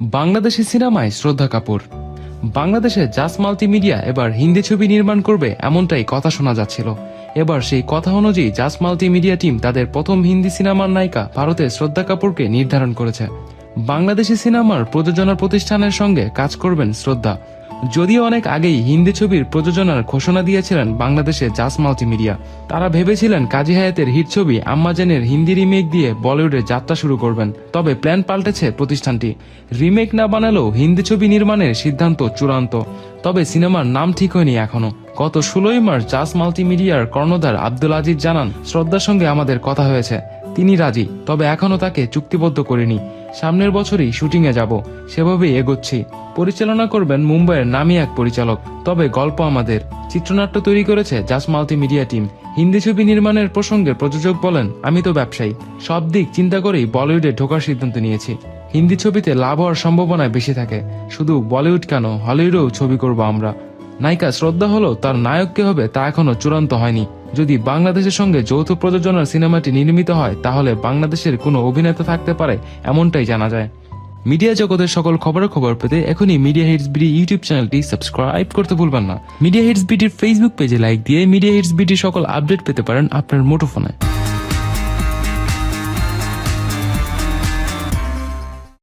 বাংলাদেশি সিনেমায় শ্রদ্ধা কাপুর। বাংলাদেশে জাস মাল্টিমিডিয়া এবার হিন্দি ছবি নির্মাণ করবে এমনটাই কথা শোনা যাচ্ছিল। এবার সেই কথা অনুযায়ী জাস মাল্টিমিডিয়া টিম তাদের প্রথম হিন্দি সিনেমার নায়িকা ভারতের শ্রদ্ধা কাপুরকে নির্ধারণ করেছে। বাংলাদেশি সিনেমার প্রযোজনা প্রতিষ্ঠানের সঙ্গে কাজ করবেন শ্রদ্ধা। যদিও অনেক আগেই হিন্দি ছবির প্রযোজনার ঘোষণা দিয়েছিলেন বাংলাদেশে জাস মাল্টিমিডিয়া। তারা ভেবেছিলেন কাজী হায়াতের হিট ছবি আম্মাজানের হিন্দি রিমেক দিয়ে বলিউডে যাত্রা শুরু করবেন। তবে প্ল্যান পাল্টেছে প্রতিষ্ঠানটি। রিমেক না বানালেও হিন্দি ছবি নির্মাণের সিদ্ধান্ত চূড়ান্ত। তবে সিনেমার নাম ঠিক হয়নি এখনও। গত ষোলোই মার্চ জাস মাল্টিমিডিয়ার কর্ণধার আব্দুল আজিজ জানান, শ্রদ্ধার সঙ্গে আমাদের কথা হয়েছে। তিনি রাজি, তবে এখনও তাকে চুক্তিবদ্ধ করিনি। সামনের বছরই শুটিংয়ে যাব, সেভাবেই এগোচ্ছি। পরিচালনা করবেন মুম্বাইয়ের নামী এক পরিচালক, তবে গল্প আমাদের। চিত্রনাট্য তৈরি করেছে জাস মাল্টিমিডিয়া টিম। হিন্দি ছবি নির্মাণের প্রসঙ্গে প্রযোজক বলেন, আমি তো ব্যবসায়ী। সব দিক চিন্তা করেই বলিউডে ঢোকার সিদ্ধান্ত নিয়েছি। হিন্দি ছবিতে লাভ হওয়ার সম্ভাবনা বেশি থাকে। শুধু বলিউড কেন, হলিউডেও ছবি করব আমরা। নায়িকা শ্রদ্ধা হলো তার নায়ক কে হবে তা এখনও চূড়ান্ত হয়নি। যদি বাংলাদেশের সঙ্গে যৌথ প্রযোজনার সিনেমাটি নির্মিত হয়, তাহলে বাংলাদেশের কোনো অভিনেতা থাকতে পারে, এমনটাই জানা যায়। মিডিয়া জগতের সকল খবরের খবর পেতে এখনই মিডিয়া হিটস বিডি ইউটিউব চ্যানেলটি সাবস্ক্রাইব করতে ভুলবেন না। মিডিয়া হিটস বিডির ফেসবুক পেজে লাইক দিয়ে মিডিয়া হিটস বিডির সকল আপডেট পেতে পারেন আপনার মুঠোফোনে।